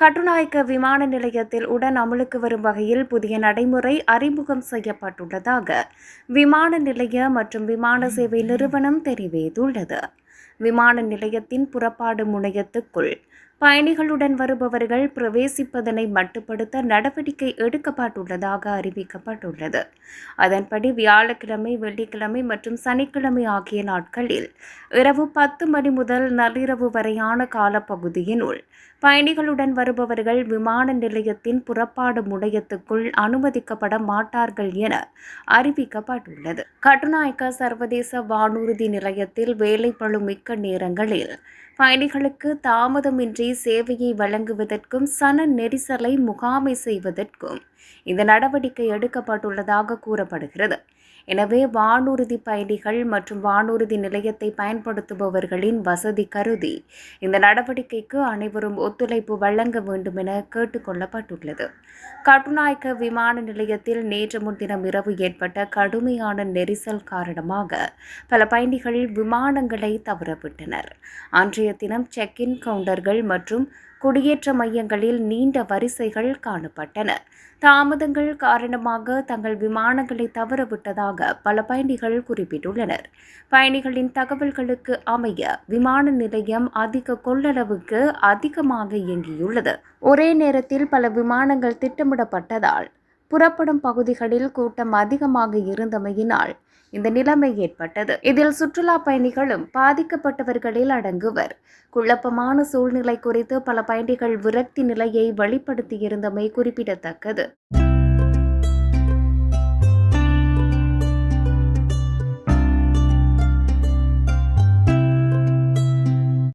கட்டுநாயக்க விமான நிலையத்தில் உடன் அமலுக்கு வரும் வகையில் புதிய நடைமுறை அறிமுகம் செய்யப்பட்டுள்ளதாக விமான நிலைய மற்றும் விமான சேவை நிறுவனம் தெரிவித்துள்ளது. விமான நிலையத்தின் புறப்பாடு முனையத்துக்குள் பயணிகளுடன் வருபவர்கள் பிரவேசிப்பதனை மட்டுப்படுத்த நடவடிக்கை எடுக்கப்பட்டுள்ளதாக அறிவிக்கப்பட்டுள்ளது. அதன்படி வியாழக்கிழமை வெள்ளிக்கிழமை மற்றும் சனிக்கிழமை ஆகிய நாட்களில் இரவு பத்து மணி முதல் நள்ளிரவு வரையான காலப்பகுதியினுள் பயணிகளுடன் வருபவர்கள் விமான நிலையத்தின் புறப்பாடு முனையத்துக்குள் அனுமதிக்கப்பட மாட்டார்கள் என அறிவிக்கப்பட்டுள்ளது. கட்டுநாயக்க சர்வதேச வானூர்தி நிலையத்தில் வேலைப்பழு மிக்க நேரங்களில் பயணிகளுக்கு தாமதமின்றி சேவையை வழங்குவதற்கும் சன நெரிசலை முகாமை செய்வதற்கும் இந்த நடவடிக்கை எடுக்கப்பட்டுள்ளதாக கூறப்படுகிறது. எனவே வானூர்தி பயணிகள் மற்றும் வானூர்தி நிலையத்தை பயன்படுத்துபவர்களின் வசதி கருதி இந்த நடவடிக்கைக்கு அனைவரும் ஒத்துழைப்பு வழங்க வேண்டும் என கேட்டுக்கொள்ளப்பட்டுள்ளது. கட்டுநாயக்க விமான நிலையத்தில் நேற்று முன்தினம் இரவு ஏற்பட்ட கடுமையான நெரிசல் காரணமாக பல பயணிகள் விமானங்களை தவறவிட்டனர். அன்றைய தினம் செக் இன் கவுண்டர்கள் மற்றும் குடியேற்ற மையங்களில் நீண்ட வரிசைகள் காணப்பட்டன. தாமதங்கள் காரணமாக தங்கள் விமானங்களை தவறவிட்டதாக பல பயணிகள் குறிப்பிட்டுள்ளனர். பயணிகளின் தகவல்களுக்கு அமைய விமான நிலையம் அதிக கொள்ளளவுக்கு அதிகமாக இயங்கியுள்ளது. ஒரே நேரத்தில் பல விமானங்கள் திட்டமிடப்பட்டதால் புறப்படும் பகுதிகளில் கூட்டம் அதிகமாக இருந்தமையினால் இந்த நிலைமை ஏற்பட்டது. இதில் சுற்றுலா பயணிகளும் பாதிக்கப்பட்டவர்களில் அடங்குவர். குழப்பமான சூழ்நிலை குறித்து பல பயணிகள் விரக்தி நிலையை வெளிப்படுத்தியிருந்தமை குறிப்பிடத்தக்கது.